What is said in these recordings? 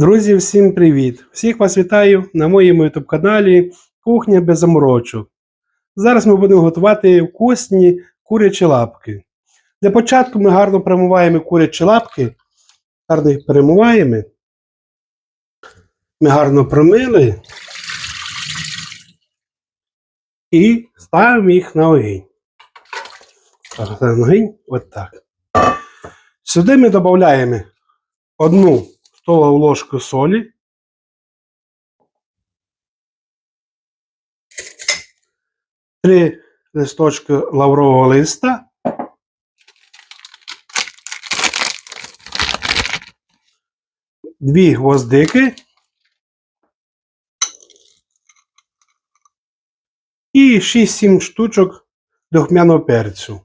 Друзі, всім привіт! Всіх вас вітаю на моєму youtube каналі Кухня без заморочок. Зараз ми будемо готувати вкусні курячі лапки. Для початку ми гарно промиваємо курячі лапки, гарно їх перемиваємо. Ми гарно промили і ставимо їх на огінь. Ставимо на огінь, от так. Сюди ми додаємо одну столову ложку солі, три листочки лаврового листа, дві гвоздики. І 6-7 штучок духмяного перцю.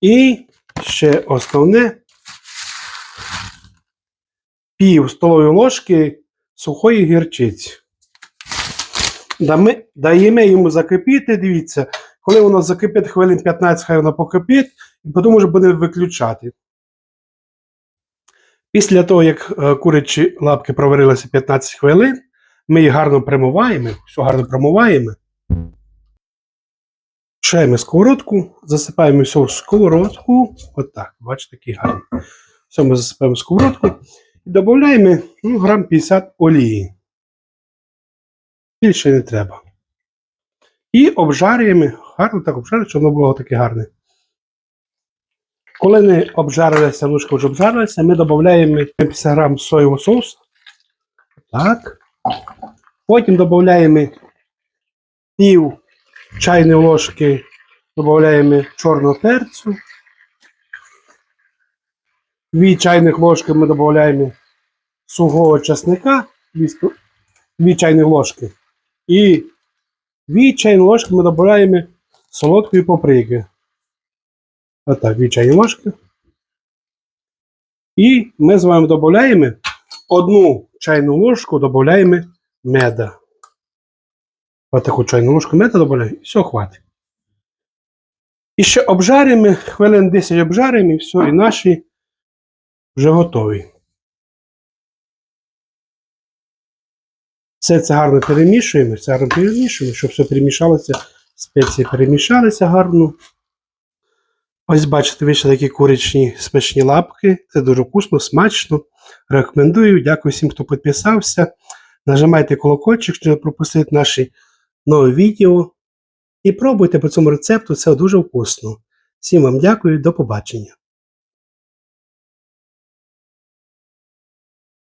І ще основне пів столової ложки сухої гірчиці. Даємо йому закипіти, дивіться, коли воно закипить хвилин 15, хай воно покипить, і потім вже буде виключати. Після того, як е, курячі лапки проварилися 15 хвилин, ми їх гарно промиваємо, все гарно промиваємо. Шаємо сковородку, засипаємо все в сковородку. Отак, бачите, такий гарний. Все ми засипаємо в сковородку додаємо ну, грам 50 олії. Більше не треба. І обжарюємо, гарно так обжарюємо, щоб воно було таке гарне. Коли не обжарилися, ножка вже обжарилася, ми додаємо 50 грам соєвого соусу. Так. Потім додаємо пів чайної ложки, додаємо чорного перцю. Дві чайних ложки ми додаємо сухого чесника, дві, сту- чайні ложки. І дві чайні ложки ми додаємо солодкої паприки. Отак, дві чайні ложки. І ми з вами додаємо одну чайну ложку додаємо меда. Отаку чайну ложку меда додаємо і все, хватить. І ще обжаримо, хвилин 10 обжаримо і все, і наші вже готові. Все це гарно перемішуємо, все гарно перемішуємо, щоб все перемішалося, спеції перемішалися гарно. Ось бачите, вийшли такі курячні смачні лапки. Це дуже вкусно, смачно. Рекомендую. Дякую всім, хто підписався. Нажимайте колокольчик, щоб не пропустити наші нові відео. І пробуйте по цьому рецепту, це дуже вкусно. Всім вам дякую, до побачення.